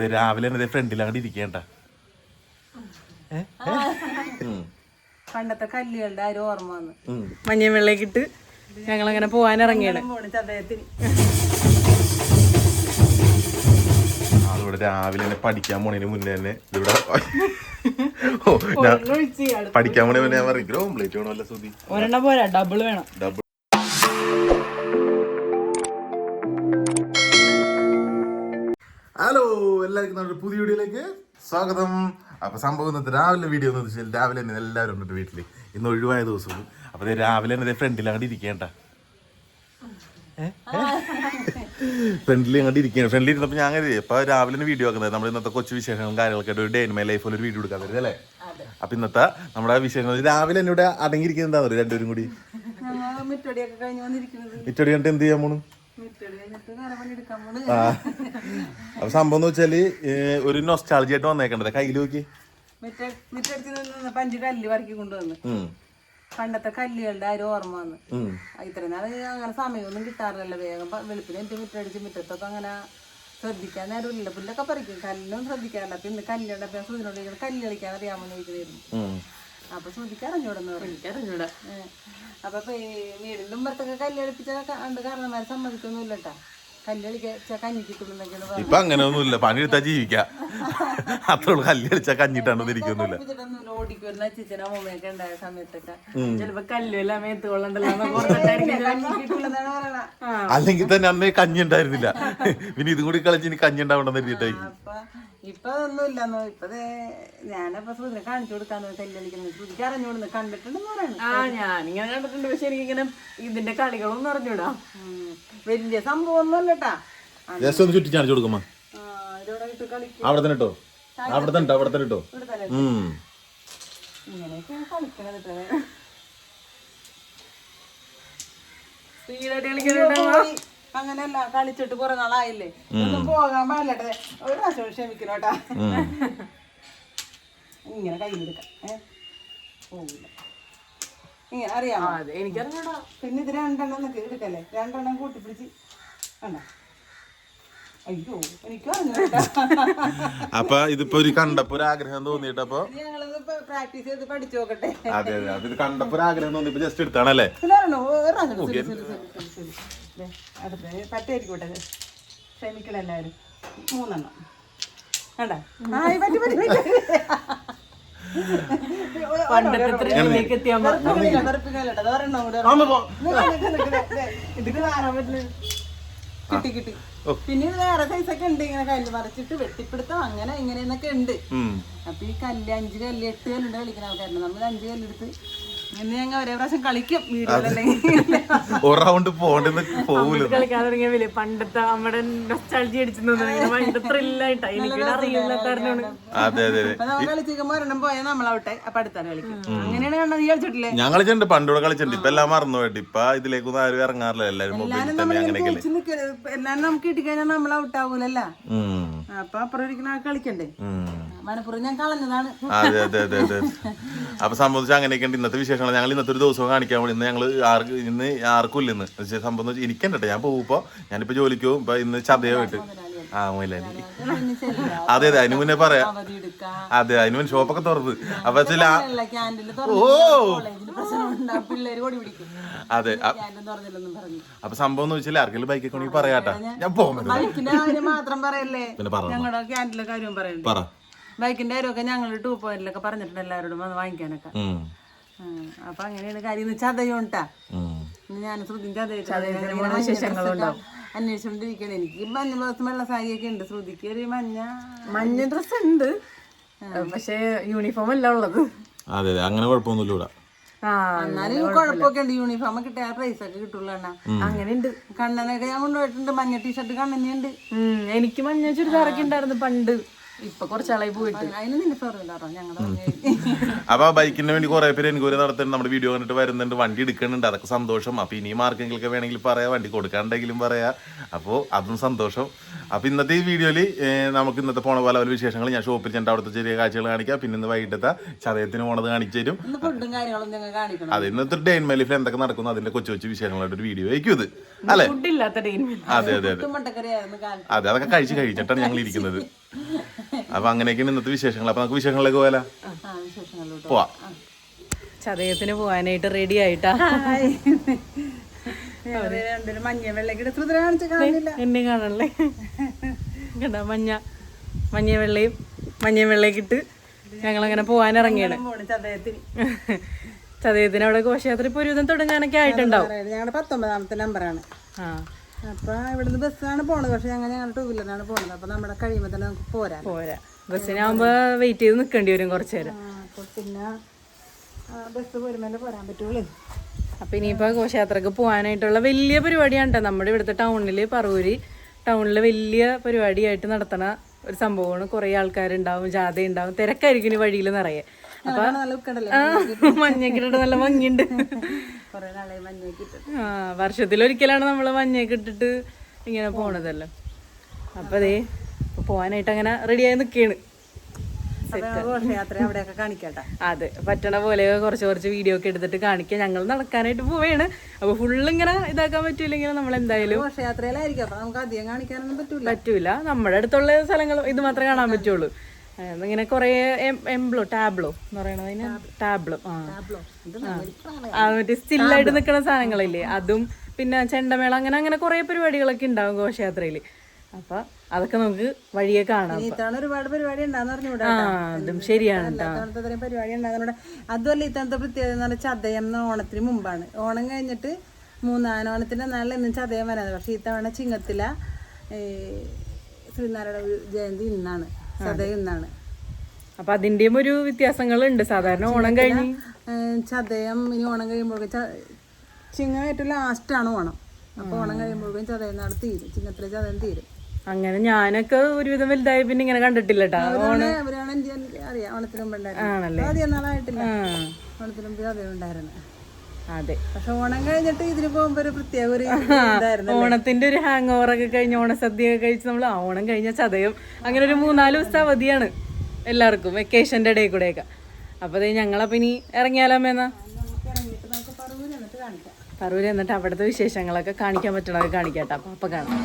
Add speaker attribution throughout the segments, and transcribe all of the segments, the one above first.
Speaker 1: ദേ രാവിലെ തന്നെ ഫ്രണ്ടിലാണ്ട് ഇരിക്കേണ്ട.
Speaker 2: പണ്ടത്തെ കല്ലുകളുടെ ആ ഒരു ഓർമ്മ വന്ന്.
Speaker 3: മഞ്ഞ വെള്ളക്കിട്ട് ഞങ്ങൾ അങ്ങനെ പോവാൻ ഇറങ്ങിയാണ്
Speaker 1: ആളിവിടെ രാവിലെ തന്നെ പഠിക്കാൻ പോണതിന് മുന്നേ തന്നെ ഇവിടെ പഠിക്കാൻ പോണേ മുന്നേ ഞാൻ പറയും ഓംപ്ലേറ്റ് വേണമല്ലോ സുധി.
Speaker 3: ഒരെണ്ണം പോരാ ഡബിൾ വേണം.
Speaker 1: ഡബിൾ എല്ലാവർക്കും നമ്മുടെ പുതിയ വീഡിയോയിലേക്ക് സ്വാഗതം. അപ്പോൾ സംഭവം ഇന്നത്തെ രാവിലെ വീഡിയോ എന്ന് വെച്ചാൽ രാവിലെ തന്നെ എല്ലാവരും ഉണ്ട് വീട്ടിൽ ഇന്ന് ഒഴിവായ ദിവസവും. അപ്പോൾ രാവിലെ തന്നെ ഫ്രണ്ടിൽ അങ്ങോട്ട് ഇരിക്കേണ്ട. ഫ്രണ്ടിൽ അങ്ങോട്ട് ഇരിക്കുകയാണ് ഫ്രണ്ടിൽ ഇരുന്നപ്പോൾ ഞാൻ അങ്ങനെ ഇപ്പൊ രാവിലെ തന്നെ വീഡിയോ ആക്കുന്നത് നമ്മൾ ഇന്നത്തെ കൊച്ചു വിശേഷങ്ങളും കാര്യങ്ങളൊക്കെ ഒരു ഡേ ഇൻ മൈ ലൈഫിൽ ഒരു വീഡിയോ എടുക്കാൻ പറ്റും അല്ലേ? അപ്പൊ ഇന്നത്തെ നമ്മുടെ വിശേഷങ്ങൾ രാവിലെ എന്നോട് ഇവിടെ അടങ്ങിയിരിക്കുന്നത് എന്താ പറയുക രണ്ടുപേരും കൂടി. മിറ്റടി കണ്ടിട്ട് എന്ത് ചെയ്യാൻ പോണു. ആ. അപ്പൊ സംഭവം എന്ന് വെച്ചാൽ ഒരു നൊസ്റ്റാളജി ആയിട്ട് വന്നേക്കണ്ടത്. കയ്യിൽ നോക്കി.
Speaker 2: മിറ്റ മിറ്റടിച്ച് നിന്ന് പഞ്ച് കല്ല് വരക്കി കൊണ്ടുവന്ന്. പണ്ടത്തെ കല്ലുകളുടെ ആ ഒരു ഓർമ്മ വന്ന്. ഇത്ര നാൾ അങ്ങനെ സമയമൊന്നും കിട്ടാറില്ല വേഗം വെളുപ്പിന് എനിക്ക് മുറ്റടിച്ച് മുറ്റത്തൊക്കെ അങ്ങനെ ശ്രദ്ധിക്കാൻ നേരമില്ല പുല്ലൊക്കെ പറിക്കും. കല്ലിനും ശ്രദ്ധിക്കാറില്ല. അപ്പൊ ഇന്ന് കല്ലുകളുടെ അപ്പൊ സൂര്യനോട് ചോദിക്കണം, കല്ല് കളിക്കാൻ അറിയാമെന്ന്
Speaker 1: ചോദിക്കുന്നു.
Speaker 2: അപ്പൊ ശ്രദ്ധിക്കാറിഞ്ഞൂടെന്ന് പറഞ്ഞു.
Speaker 3: അറിഞ്ഞൂടാ
Speaker 2: അപ്പൊ ഈ വീടിന്റെ മുമ്പത്തൊക്കെ കല്ല് കളിപ്പിച്ച കണ്ട് കാരണന്മാരെ സമ്മതിക്കൊന്നുമില്ല കേട്ടാ
Speaker 1: ഇപ്പൊ അങ്ങനെയൊന്നുമില്ല. പണിയെടുത്താ ജീവിക്കാം. അത്ര കല്ല് കളിച്ചാൽ കഞ്ഞിട്ടാണെന്ന് ഇരിക്കൊന്നുമില്ല
Speaker 2: കളിപ്പിച്ചിട്ടൊന്നുമില്ല ഓടിക്കുവരുന്ന അച്ഛനും അമ്മൂമ്മയൊക്കെ ഉണ്ടായ സമയത്തൊക്കെ.
Speaker 3: ചിലപ്പോ കല്ലുമെല്ലാം മേത്ത് കൊള്ളണ്ടല്ലോ എന്നൊക്കെ ഓർത്തിട്ടായിരിക്കും
Speaker 2: കഞ്ഞിക്കിട്ടുള്ളതാണ് പറയണ
Speaker 1: അല്ലെങ്കിൽ തന്നെ അന്നേ കഞ്ഞി ഉണ്ടായിരുന്നില്ല. പിന്നെ ഇതും കൂടി കളിച്ച് ഇനി കഞ്ഞി ഉണ്ടാവണമെന്ന് കരുതിയിട്ടായിരിക്കും.
Speaker 2: അപ്പൊ ഇപ്പൊ ഒന്നുമില്ലെന്നോ ഇപ്പൊ ദേ ഞാനപ്പൊ ശ്രുതിനെ കാണിച്ചു കൊടുക്കാന്ന് കല്ല് കളിക്കുന്നത് ശ്രുതിക്ക് അറിഞ്ഞുകൊടുന്ന്. കണ്ടിട്ടുണ്ടെന്ന് പറയുന്നത്
Speaker 3: ആ ഞാനിങ്ങനെ കണ്ടിട്ടുണ്ട്. പക്ഷെ എനിക്കിങ്ങനെ ഇതിന്റെ കളികളൊന്നും അറിഞ്ഞൂടാ.
Speaker 2: വലിയ സംഭവം ഒന്നും അല്ലട്ടാ
Speaker 1: ജസ്റ്റ് ഒന്ന് ചുറ്റി കാണിച്ചു കൊടുക്കുമ്പോ അവിടെ തന്നെ ഇട്ടോ അവിടെ തന്നെ അവിടെ തന്നെ ഇട്ടോ?
Speaker 2: ഇങ്ങനെയൊക്കെയാണ് കളിക്കണത് കേട്ടോ.
Speaker 3: സ്പീഡായിട്ട് കളിക്കാനുണ്ടോ?
Speaker 2: പോയി. അങ്ങനെയല്ല കളിച്ചിട്ട് കുറെ നാളായില്ലേ? ഒന്നും പോകാൻ പാടില്ലട്ടെ. ഒരു പ്രാവശ്യം ക്ഷമിക്കണം കേട്ടാ ഇങ്ങനെ കയ്യിലെടുക്കാം. ഏഹ് പോകില്ല ഇങ്ങനെ അറിയാമോ?
Speaker 3: അതെ എനിക്കറിഞ്ഞൂടാ.
Speaker 2: പിന്നെ ഇത് രണ്ടെണ്ണം എടുക്കല്ലേ? രണ്ടെണ്ണം കൂട്ടിപ്പിടിച്ച്. വേണ്ട അയ്യോ എനിക്ക്
Speaker 1: അപ്പൊ ഇതിപ്പോ ഒരു കണ്ടപ്പോ ഒരു ആഗ്രഹം
Speaker 2: തോന്നിട്ടപ്പോ പ്രാക്ടീസ് ചെയ്ത് പഠിച്ചു നോക്കട്ടെ.
Speaker 1: അതെ അതെ അത് കണ്ടപ്പോ ഒരു ആഗ്രഹം തോന്നിയപ്പോ ജസ്റ്റ് എടുത്താണല്ലേ?
Speaker 2: പറ്റായിരിക്കട്ടെ ക്ഷമിക്കണം എല്ലാവരും മൂന്നെണ്ണം. വേണ്ട പറ്റി, പറ്റി.
Speaker 3: പണ്ടത്തെ
Speaker 2: കേട്ടോ. കിട്ടി. പിന്നെ വേറെ സൈസൊക്കെ ഉണ്ട് ഇങ്ങനെ കല്ല് മറിച്ചിട്ട് വെട്ടിപ്പിടുത്തം അങ്ങനെ ഇങ്ങനെയെന്നൊക്കെ ഉണ്ട്. അപ്പൊ ഈ കല്ല് അഞ്ച് കല്ല് എട്ട് കല്ലുണ്ട് കളിക്കുന്ന ആൾക്കാരുണ്ട്. നമ്മൾ അഞ്ച് കല്ലെടുത്ത് ഇന്ന് ഞങ്ങൾ ഒരേ പ്രാവശ്യം കളിക്കും വീഡിയോയിലല്ലെങ്കിൽ
Speaker 1: ഒരു റൗണ്ട് പോണ്ടെന്ന് പോവൂല
Speaker 3: കളിക്കാൻ തുടങ്ങിയ വലിയ പണ്ടത്തെ നമ്മുടെ നൊസ്റ്റാൾജി അടിച്ചു എനിക്ക് അറിയില്ല കാരണമാണ്.
Speaker 1: അതെ അതെ അതെ.
Speaker 2: അപ്പൊ നമ്മൾ കളിച്ചിരിക്കുമ്പോ ഒരെണ്ണം പോയാൽ നമ്മളാവട്ടെ. അപ്പൊ അടുത്താണ് കളിക്കും. അങ്ങനെയാണ് കണ്ടത്. നീ കളിച്ചിട്ടില്ലേ?
Speaker 1: ഞാൻ കളിച്ചിട്ടുണ്ട്. പണ്ടൂടെ കളിച്ചിട്ടുണ്ട്. ഇപ്പൊ എല്ലാം മറന്നു പോയിട്ട്. ഇപ്പൊ ഇതിലേക്കൊന്നും ആരും ഇറങ്ങാറില്ല. എല്ലാരും മൊബൈലിൽ
Speaker 2: എല്ലാരും
Speaker 1: തന്നെ അങ്ങനെയൊക്കെ
Speaker 2: നമുക്ക് കിട്ടിക്കഴിഞ്ഞാൽ നമ്മൾ ഔട്ട് ആവൂലല്ല?
Speaker 1: ഉം.
Speaker 2: അപ്പൊ അപ്പുറം ഇരിക്കുന്ന ആൾ കളിക്കണ്ടേ? മനപ്പുറം ഞാൻ കളഞ്ഞതാണ്.
Speaker 1: അതെ അതെ അതെ അതെ. അപ്പൊ സംബന്ധിച്ച് അങ്ങനെയൊക്കെ ഇന്നത്തെ വിശേഷങ്ങൾ ഞങ്ങൾ ഇന്നത്തെ ഒരു ദിവസം കാണിക്കാൻ വേണ്ടി ഇന്ന് ഞങ്ങൾ ആർക്ക് ഇന്ന് ആർക്കും ഇല്ല ഇന്ന്. പക്ഷേ സംഭവം എന്ന് എനിക്കുണ്ടട്ടെ ഞാൻ പോകുമ്പോ ഞാനിപ്പോ ജോലിക്ക് പോകും. ഇപ്പൊ ഇന്ന് ചതയായിട്ട് ആ മൊയിലാനി അതെ അതെ അതിന് മുന്നേ പറയാം. അതെ അതിന് മുന്നേ ഷോപ്പൊക്കെ തുറന്ന്. അപ്പൊ ചില ഓ! അതെ അപ്പൊ സംഭവം എന്ന് വെച്ചാൽ ആർക്കെങ്കിലും ബൈക്കൊക്കെ പറയാട്ടാ ഞാൻ പോകുന്നത് പിന്നെ പറഞ്ഞു പറ.
Speaker 2: ബൈക്കിന്റെ കാര്യമൊക്കെ ഞങ്ങൾ ടൂ പോയിന്റിലൊക്കെ പറഞ്ഞിട്ടുണ്ട് എല്ലാവരോടും വന്ന് വാങ്ങിക്കാനൊക്കെ. അപ്പൊ അങ്ങനെയാണ് കാര്യം. എന്ന് ചതയുണ്ടാ ഞാൻ ശ്രുതി ചതയുണ്ടാവും അന്വേഷിച്ചോണ്ടിരിക്കണം. എനിക്ക് മഞ്ഞ ദിവസം വെള്ള സാരിയൊക്കെ ഉണ്ട്. ശ്രുതിക്ക് ഒരു മഞ്ഞ
Speaker 3: മഞ്ഞ ഡ്രസ് ഉണ്ട് പക്ഷേ യൂണിഫോം അല്ല ഉള്ളത്.
Speaker 1: അതെ അതെ. അങ്ങനെ കുഴപ്പമൊന്നുമില്ല
Speaker 2: എന്നാലും കുഴപ്പമൊക്കെ ഉണ്ട്. യൂണിഫോം കിട്ടിയ പ്രൈസ് ഒക്കെ കിട്ടുള്ളൂ അണ്ണാ.
Speaker 3: അങ്ങനെ ഉണ്ട്
Speaker 2: കണ്ണനൊക്കെ ഞാൻ കൊണ്ടുപോയിട്ടുണ്ട്. മഞ്ഞ ടീഷർട്ട് കണ്ണനുണ്ട്
Speaker 3: എനിക്ക് മഞ്ഞ ചുരിദാറൊക്കെ ഉണ്ടായിരുന്നു പണ്ട്. ഇപ്പൊ കുറച്ചാളായി പോയിട്ട്.
Speaker 1: അപ്പൊ ആ ബൈക്കിന് വേണ്ടി കുറെ പേര് എൻക്വയറി നടത്തുന്നുണ്ട് നമ്മുടെ വീഡിയോ കണ്ടിട്ട് വരുന്നുണ്ട്. വണ്ടി എടുക്കുന്നുണ്ട്. അതൊക്കെ സന്തോഷം. അപ്പൊ ഇനി മാർക്കെങ്കിലൊക്കെ വേണമെങ്കിൽ പറയാം. വണ്ടി കൊടുക്കാണ്ടെങ്കിലും പറയാം. അപ്പോൾ അതും സന്തോഷം. അപ്പൊ ഇന്നത്തെ ഈ വീഡിയോയിൽ നമുക്ക് ഇന്നത്തെ പോണ പോലെ പല വിശേഷങ്ങൾ ഞാൻ ഷോപ്പിൽ ചെണ്ട അവിടുത്തെ ചെറിയ കാഴ്ചകൾ കാണിക്കാം. പിന്നെ ഇന്ന് വൈകിട്ടത്തെ ചതയത്തിന് പോണത് കാണിച്ചു തരും.
Speaker 2: ഇന്ന് കാര്യങ്ങളും ഞങ്ങൾ കാണിക്കണം.
Speaker 1: അത് ഇന്നത്തെ ഡെയിൻ മെലിഫിൽ എന്തൊക്കെ നടക്കുന്നു അതിന്റെ കൊച്ചു കൊച്ചു വിശേഷങ്ങളായിട്ട് ഒരു വീഡിയോ ആയിരിക്കും ഇത്. അല്ലെ?
Speaker 3: ഫുഡ് ഇല്ലാത്ത ടൈമിൽ
Speaker 1: അതെ അതെ അതെ. അതെ അതൊക്കെ കഴിച്ച് കഴിച്ചിട്ടാണ് ഞങ്ങൾ ഇരിക്കുന്നത്. അപ്പൊ അങ്ങനെയൊക്കെയാണ് ഇന്നത്തെ വിശേഷങ്ങൾ. അപ്പൊ നമുക്ക് വിശേഷങ്ങളിലേക്ക് പോയാലോ? പോവാ.
Speaker 3: ചതയത്തിന് പോവാനായിട്ട് റെഡി ആയിട്ടാ.
Speaker 2: മഞ്ഞ
Speaker 3: എന്നെ കാണണല്ലേ? കണ്ട മഞ്ഞ മഞ്ഞ വെള്ളയും മഞ്ഞ വെള്ളയൊക്കെ ഞങ്ങൾ ഞങ്ങളങ്ങനെ പോവാൻ ഇറങ്ങിയാണ്
Speaker 2: ചതയത്തിന്.
Speaker 3: അവിടെ ഘോഷയാത്ര ഇപ്പൊ ഒരുവിധം തുടങ്ങാനൊക്കെ ആയിട്ടുണ്ടാവും.
Speaker 2: ഞങ്ങളുടെ പത്തൊമ്പതാമത്തെ നമ്പറാണ്
Speaker 3: ആ.
Speaker 2: അപ്പൊ ഇവിടുന്ന് ബസ്സാണ് പോണത്. പക്ഷെ ഞങ്ങൾ ഞങ്ങൾ ടൂ വീലറിനാണ് പോണത്. അപ്പൊ നമ്മുടെ കഴിയുമ്പോൾ തന്നെ നമുക്ക് പോരാ
Speaker 3: പോരാ. ബസ്സിനാകുമ്പോൾ വെയിറ്റ് ചെയ്ത് നിൽക്കേണ്ടി വരും കുറച്ചു നേരം.
Speaker 2: പിന്നെ ബസ് വരുമ്പോൾ പോരാൻ പറ്റുള്ളൂ.
Speaker 3: അപ്പൊ ഇനിയിപ്പോൾ ഘോഷയാത്രക്ക് പോകാനായിട്ടുള്ള വലിയ പരിപാടിയാണ് ട്ടോ നമ്മുടെ ഇവിടുത്തെ ടൗണിൽ പറവൂര് ടൗണിൽ വലിയ പരിപാടിയായിട്ട് നടത്തണ ഒരു സംഭവമാണ്. കുറെ ആൾക്കാരുണ്ടാവും ജാഥ ഉണ്ടാവും തിരക്കായിരിക്കും ഇനി വഴിയിൽ നിറയെ. അപ്പൊ ആ, നല്ല ഭംഗിയുണ്ട്. ആ വർഷത്തിലൊരിക്കലാണ് നമ്മൾ മഞ്ഞയൊക്കെ ഇട്ടിട്ട് ഇങ്ങനെ പോണതല്ലോ. അപ്പൊ അതേ പോവാനായിട്ട് അങ്ങനെ റെഡിയായി നിക്കാണ്. അതെ പറ്റണ പോലെ കുറച്ച് കുറച്ച് വീഡിയോ ഒക്കെ എടുത്തിട്ട് കാണിക്കാം. ഞങ്ങൾ നടക്കാനായിട്ട് പോവാണ്. അപ്പൊ ഫുള്ള് ഇങ്ങനെ ഇതാക്കാൻ പറ്റൂലെങ്കിൽ നമ്മൾ എന്തായാലും
Speaker 2: ഘോഷയാത്രയിലായിരിക്കും. നമുക്ക് അധികം കാണിക്കാനൊന്നും പറ്റൂല.
Speaker 3: പറ്റൂല. നമ്മുടെ അടുത്തുള്ള സ്ഥലങ്ങൾ ഇത് മാത്രമേ കാണാൻ പറ്റുള്ളൂ. ഇങ്ങനെ കുറേ എംബ്ലോ ടാബ്ലോ എന്ന് പറയണത് ടാബ്ലോ. ആ. ആ. മറ്റേ സ്റ്റില്ലായിട്ട് നിൽക്കുന്ന സാധനങ്ങളില്ലേ? അതും പിന്നെ ചെണ്ടമേള അങ്ങനെ അങ്ങനെ കുറേ പരിപാടികളൊക്കെ ഉണ്ടാവും ഘോഷയാത്രയിൽ അപ്പൊ അതൊക്കെ നമുക്ക് വഴിയെ കാണാം
Speaker 2: ഇത്തവണ ഒരുപാട് പരിപാടി ഉണ്ടാന്ന്
Speaker 3: ശരിയാണ്
Speaker 2: പരിപാടി ഉണ്ടാകുന്ന അതുമല്ല ഇത്തവണത്തെ പ്രത്യേകത എന്ന് പറഞ്ഞാൽ ചതയം എന്ന ഓണത്തിന് മുമ്പാണ്. ഓണം കഴിഞ്ഞിട്ട് മൂന്നാം ഓണത്തിന്റെ നാളിൽ ഇന്നും ചതയം വരാതെ പക്ഷെ ഇത്തവണ ചിങ്ങത്തില ശ്രീനാരായണ ജയന്തി ഇന്നാണ്. ചതയം ഇന്നാണ്
Speaker 3: അപ്പൊ അതിന്റെയും ഒരു വ്യത്യാസങ്ങളുണ്ട്. സാധാരണ ഓണം കഴിഞ്ഞ്.
Speaker 2: ചതയം ഇനി ഓണം കഴിയുമ്പോഴേക്കും ചിങ്ങം ഏറ്റവും ലാസ്റ്റാണ് ഓണം. അപ്പൊ ഓണം കഴിയുമ്പോഴേക്കും ചതയം നാൾ തീരും. ചിങ്ങത്തിലെ ചതയം തീരും.
Speaker 3: അങ്ങനെ ഞാനൊക്കെ ഒരുവിധം വലുതായി പിന്നെ ഇങ്ങനെ കണ്ടിട്ടില്ല ഓണത്തിനും
Speaker 2: അവരാണ് അവരാണ് എനിക്ക് അറിയാം. ഓണത്തിന് ഉണ്ടായിരുന്നു ആദ്യം നാളായിട്ടില്ല. ഓണത്തിന് മുമ്പ് ചതയം ഉണ്ടായിരുന്നു
Speaker 3: അതെ.
Speaker 2: പക്ഷെ ഓണം കഴിഞ്ഞിട്ട് ഇതിന് പോകുമ്പോ ഒരു പ്രത്യേക ഒരു
Speaker 3: ഓണത്തിന്റെ ഒരു ഹാങ് ഓവർ ഒക്കെ കഴിഞ്ഞ് ഓണസദ്യ ഒക്കെ കഴിച്ച് നമ്മൾ ഓണം കഴിഞ്ഞ ചതയം. അങ്ങനെ ഒരു മൂന്നാൽ ദിവസത്തെ അവധിയാണ് എല്ലാവർക്കും വെക്കേഷന്റെ ഇടയിൽ കൂടെ ഒക്കെ അപ്പൊ ദേ ഞങ്ങളപ്പൊ ഇനി ഇറങ്ങിയാലോമെന്നാ
Speaker 2: പറവൂര് എന്നിട്ട്
Speaker 3: അവിടുത്തെ വിശേഷങ്ങളൊക്കെ കാണിക്കാൻ പറ്റണത് കാണിക്കാട്ടോ അപ്പൊ അപ്പൊ കാണാം.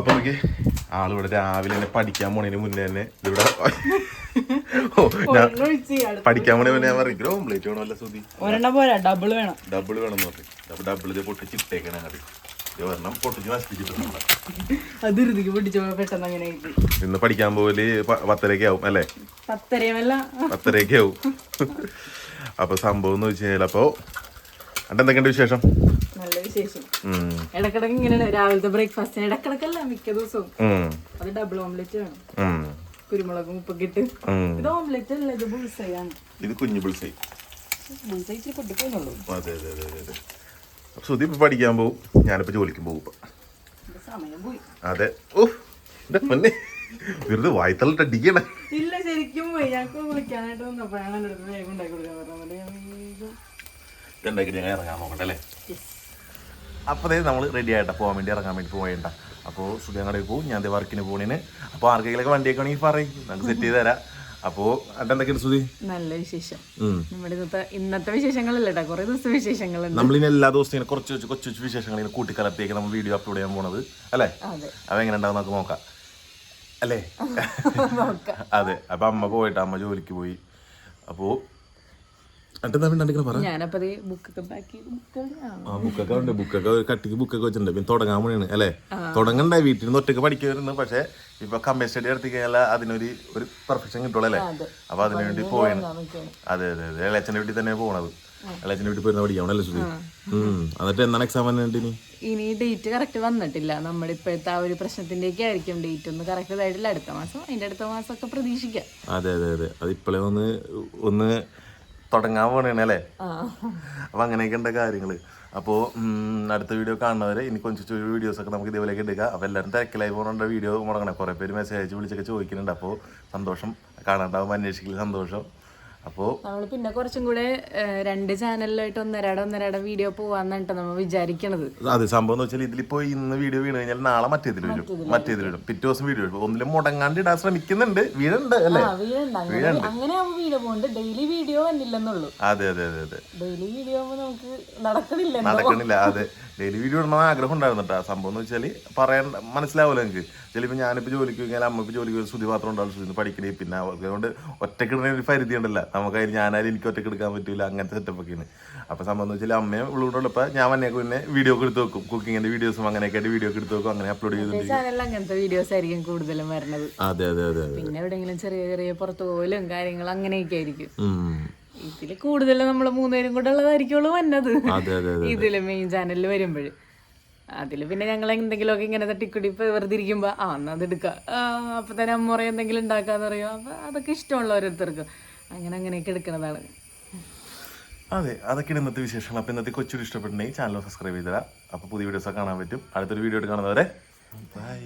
Speaker 1: അപ്പൊ ആൾ ആളിവിടെ രാവിലെ തന്നെ പഠിക്കാൻ പോണതിന് മുന്നേ തന്നെ ഇവിടെ പഠിക്കാൻ പോണേ ഞാൻ പറയും ഓംപ്ലേറ്റ് വേണമല്ലോ സുധി.
Speaker 3: ഒരെണ്ണം പോരാ ഡബിൾ വേണം.
Speaker 1: ഡബിൾ വേണം എന്ന് പറഞ്ഞു ഡബിൾ ഡബിൾ ഇത് പൊട്ടിച്ചിട്ടേക്കണ അങ്ങോട്ട് ഇത് ഒരെണ്ണം പൊട്ടിച്ച് നശിപ്പിച്ചിട്ടുണ്ട് ഇന്ന് പഠിക്കാൻ പോവൽ പത്തരക്ക് പത്തരയ്ക്ക് ആവും അല്ലേ?
Speaker 3: പത്തരക്ക്
Speaker 1: പത്തരയ്ക്ക് ആവും അപ്പൊ സംഭവം എന്ന് വെച്ച് കഴിഞ്ഞാൽ അപ്പൊ എന്തൊക്കെയുണ്ട് വിശേഷം?
Speaker 3: നല്ല വിശേഷം. ഇടക്കിടക്ക് ഇങ്ങനെയാണ് രാവിലത്തെ ബ്രേക്ക്ഫാസ്റ്റ് ഇടക്കിടക്കല്ല മിക്ക ദിവസവും. അത് ഡബിൾ ഓംലെറ്റ്
Speaker 1: ഉം.
Speaker 3: കുരുമുളകും ഉപ്പൊക്കെ ഇട്ട് ഇത് ഓംലെറ്റ് അല്ല ഇത് ബുൾസൈ ആണ്.
Speaker 1: ഇത് കുഞ്ഞു ബുൾസൈ
Speaker 3: ബുൾസൈ ഇച്ചിരി പൊട്ടിപ്പോന്നുള്ളൂ
Speaker 1: അതെ അതെ അതെ അതെ സുധി ഇപ്പൊ പഠിക്കാൻ പോകും ഞാനിപ്പോ ജോലിക്ക് പോകും
Speaker 3: സമയം പോയി.
Speaker 1: അതെ. ഓ എന്റെ വെറുതെ വായ്ത്തള്ളിട്ട് അടിക്കണേ
Speaker 3: ഇല്ല ശരിക്കും ഞങ്ങൾക്ക് വിളിക്കാനായിട്ട് വന്നപ്പോഴാണ് എന്റെ അടുത്ത് വേഗം ഉണ്ടാക്കി കൊടുക്കാൻ പറഞ്ഞത് ഞാൻ
Speaker 1: ഇറങ്ങാൻ നോക്കട്ടെ അല്ലേ? അപ്പോൾ അതായത് നമ്മൾ റെഡി ആയിട്ടാണ് പോകാൻ വേണ്ടി ഇറങ്ങാൻ വേണ്ടി പോയേണ്ട അപ്പോൾ സുഖം കടയിൽ പോകും ഞാൻ വർക്കിന് പോണിന്. അപ്പോൾ ആർക്കെങ്കിലൊക്കെ വണ്ടിയൊക്കെ ആണെങ്കിൽ പറയും. നമുക്ക് സെറ്റ് ചെയ്ത് തരാം. അപ്പോ എന്തൊക്കെയാണ് സുധി?
Speaker 3: നല്ല വിശേഷം. നമ്മുടെ ഇന്നത്തെ ഇന്നത്തെ വിശേഷങ്ങളല്ല കുറേ ദിവസത്തെ വിശേഷങ്ങളുണ്ട്.
Speaker 1: നമ്മളിനി എല്ലാ ദിവസവും ഇങ്ങനെ കുറച്ച് കുറച്ച് കൊച്ചു കൊച്ചു വിശേഷങ്ങൾ ഇങ്ങനെ നമ്മൾ വീഡിയോ അപ്ലോഡ് ചെയ്യാൻ പോണത്. അല്ലേ? അവ എങ്ങനെ ഉണ്ടാവും നമുക്ക് നോക്കാം. അല്ലേ? അതെ. അപ്പൊ അമ്മ പോയിട്ട് അമ്മ ജോലിക്ക് പോയി. അപ്പോ എന്നിട്ട് എന്താ മിണ്ടാണ്ടിങ്ങനെ പറ
Speaker 3: ഞാനപ്പോ അതേ ബുക്കൊക്കെ
Speaker 1: ഉണ്ട്. ബുക്കൊക്കെ കട്ടിക്ക് ബുക്കൊക്കെ വെച്ചിട്ടുണ്ട്. പിന്നെ തുടങ്ങാൻ വേണ്ടിയാണ് അല്ലേ? തുടങ്ങണ്ടേ? വീട്ടിൽ നിന്ന് ഒറ്റയ്ക്ക് പഠിക്കുമായിരുന്നു പക്ഷെ ഇപ്പൊ കമ്പനി സ്റ്റഡി നടത്തി കഴിഞ്ഞാൽ അതിനൊരു ഒരു പെർഫെക്ഷൻ കിട്ടുള്ളൂ അല്ലേ? അപ്പൊ അതിനു വേണ്ടി പോയാണ് അതെ അതെ അതെ. ഇളച്ചന്റെ വീട്ടിൽ തന്നെ പോണത്. ഇളച്ചന്റെ വീട്ടിൽ പോയിരുന്ന പഠിക്കാവണല്ലേ സുധി എന്നിട്ട് എന്നാണ് എക്സാം വന്നിട്ട് ഇനി?
Speaker 3: ഇനി ഡേറ്റ് കറക്റ്റ് വന്നിട്ടില്ല. നമ്മുടെ ഇപ്പോഴത്തെ ആ ഒരു പ്രശ്നത്തിന്റെയൊക്കെ ആയിരിക്കും ഡേറ്റ് ഒന്ന് കറക്റ്റ് ഇതായിട്ടില്ല. അടുത്ത മാസം അതിന്റെ അടുത്ത മാസം ഒക്കെ പ്രതീക്ഷിക്കാം.
Speaker 1: അതെ അതെ അതെ. അത് ഇപ്പോഴേ ഒന്ന് ഒന്ന് തുടങ്ങാൻ പോണേണ് അല്ലേ? അപ്പൊ അങ്ങനെയൊക്കെ ഉണ്ട് കാര്യങ്ങൾ അപ്പോൾ അടുത്ത വീഡിയോ കാണുന്നവരെ ഇനി കൊഞ്ചു വീഡിയോസ് ഒക്കെ നമുക്ക് ഇതേപോലെയൊക്കെ എടുക്കുക അപ്പോൾ എല്ലാവരും തിരക്കിലായി പോകുന്നുണ്ട് വീഡിയോ മുടങ്ങണം. കുറേ പേര് മെസ്സേജ് അയച്ച് വിളിച്ചൊക്കെ ചോദിക്കുന്നുണ്ട്. അപ്പോൾ സന്തോഷം കാണാണ്ടാവുമ്പോൾ അന്വേഷിക്കൽ സന്തോഷം. അപ്പോൾ
Speaker 3: നമ്മൾ പിന്നെ കുറച്ചും കൂടെ രണ്ട് ചാനലിലായിട്ട് ഒന്നരാട ഒന്നരാട വീഡിയോ പോവാന്നിട്ട് നമ്മൾ വിചാരിക്കണത്.
Speaker 1: അത് സംഭവം എന്ന് വെച്ചാൽ ഇതിലിപ്പോ ഇന്ന് വീഡിയോ വീണ് കഴിഞ്ഞാൽ നാളെ മറ്റേതിൽ വരും. മറ്റേതിൽ വരും. പിറ്റേ ദിവസം വീഡിയോ വരും. ഒന്നിലും മുടങ്ങാണ്ട് ഇടാൻ ശ്രമിക്കുന്നുണ്ട്. വീടുണ്ട് അല്ലേ?
Speaker 3: ആ വീടുണ്ട് അങ്ങനെ വീഡിയോ പോകുന്നുണ്ട് ഡെയിലി വീഡിയോ വന്നില്ലെന്നുള്ളൂ.
Speaker 1: അതെ അതെ അതെ അതെ.
Speaker 3: ഡെയിലി വീഡിയോ നമുക്ക് നടക്കണില്ല
Speaker 1: നടക്കണില്ല. അതെ. ഡെയിലി വീഡിയോ ഇടണം ആഗ്രഹം ഉണ്ടായിരുന്നു കേട്ടോ. സംഭവം എന്ന് വെച്ചാൽ പറയാൻ മനസ്സിലാവില്ല എനിക്ക് ചിലപ്പോൾ ഞാനിപ്പോൾ ജോലിക്ക് കഴിഞ്ഞാൽ അമ്മ ജോലിക്ക് സുതി മാത്രം ഉണ്ടാവും സുതി പഠിക്കണേ. പിന്നെ അതുകൊണ്ട് ഒറ്റക്കിടണ ഒരു പരിധി ഉണ്ടല്ലോ. നമുക്ക് അതിൽ ഞാനായാലും എനിക്ക് ഒറ്റയ്ക്ക് എടുക്കാൻ പറ്റില്ല അങ്ങനത്തെ സെറ്റപ്പ് ഒക്കെയാണ്. അപ്പോൾ സംഭവം എന്ന് വെച്ചാൽ അമ്മയും ഉള്ളതുകൊണ്ടുള്ളപ്പോൾ ഞാൻ വന്നേക്ക് പിന്നെ വീഡിയോ ഒക്കെ എടുത്ത് വെക്കും. കുക്കിങ്ങിന്റെ വീഡിയോസും അങ്ങനെയൊക്കെ ആയിട്ട് വീഡിയോ ഒക്കെ എടുത്ത് വെക്കും അങ്ങനെ അപ്ലോഡ് ചെയ്തിട്ടുണ്ട്
Speaker 3: ചാനലിൽ അങ്ങനത്തെ വീഡിയോസ് ആയിരിക്കും കൂടുതലും വരണത്.
Speaker 1: അതെ അതെ അതെ
Speaker 3: പിന്നെ എവിടെയെങ്കിലും ചെറിയ ചെറിയ പുറത്തു പോലും കാര്യങ്ങളും അങ്ങനെയൊക്കെ ആയിരിക്കും.
Speaker 1: ഇതിൽ
Speaker 3: ഇതിൽ കൂടുതൽ നമ്മൾ മൂന്നുപേരും കൂടെ ഉള്ളതായിരിക്കുള്ളൂ വന്നത്. ഇതിൽ മെയിൻ ചാനലിൽ വരുമ്പോൾ അതിൽ പിന്നെ ഞങ്ങൾ എന്തെങ്കിലുമൊക്കെ ഇങ്ങനെ തട്ടിക്കുടി വെറുതെ ഇരിക്കുമ്പോൾ ആ എന്നാ അത് എടുക്കുക അപ്പൊ തന്നെ അമ്മ പറയും എന്തെങ്കിലും ഉണ്ടാക്കാന്ന് പറയും. അപ്പൊ അതൊക്കെ ഇഷ്ടമുള്ള ഓരോരുത്തർക്ക്. അങ്ങനെ അങ്ങനെയൊക്കെ എടുക്കണതാണ്
Speaker 1: അതെ അതൊക്കെയാണ് ഇന്നത്തെ വിശേഷങ്ങൾ. അപ്പോൾ ഇന്നത്തെ കൊച്ചു ഇഷ്ടപ്പെട്ടുണ്ടെങ്കിൽ ചാനൽ സബ്സ്ക്രൈബ് ചെയ്തരാം. അപ്പോൾ പുതിയ വീഡിയോസ് കാണാൻ പറ്റും. അടുത്തൊരു വീഡിയോ കാണുന്നവരെ ബൈ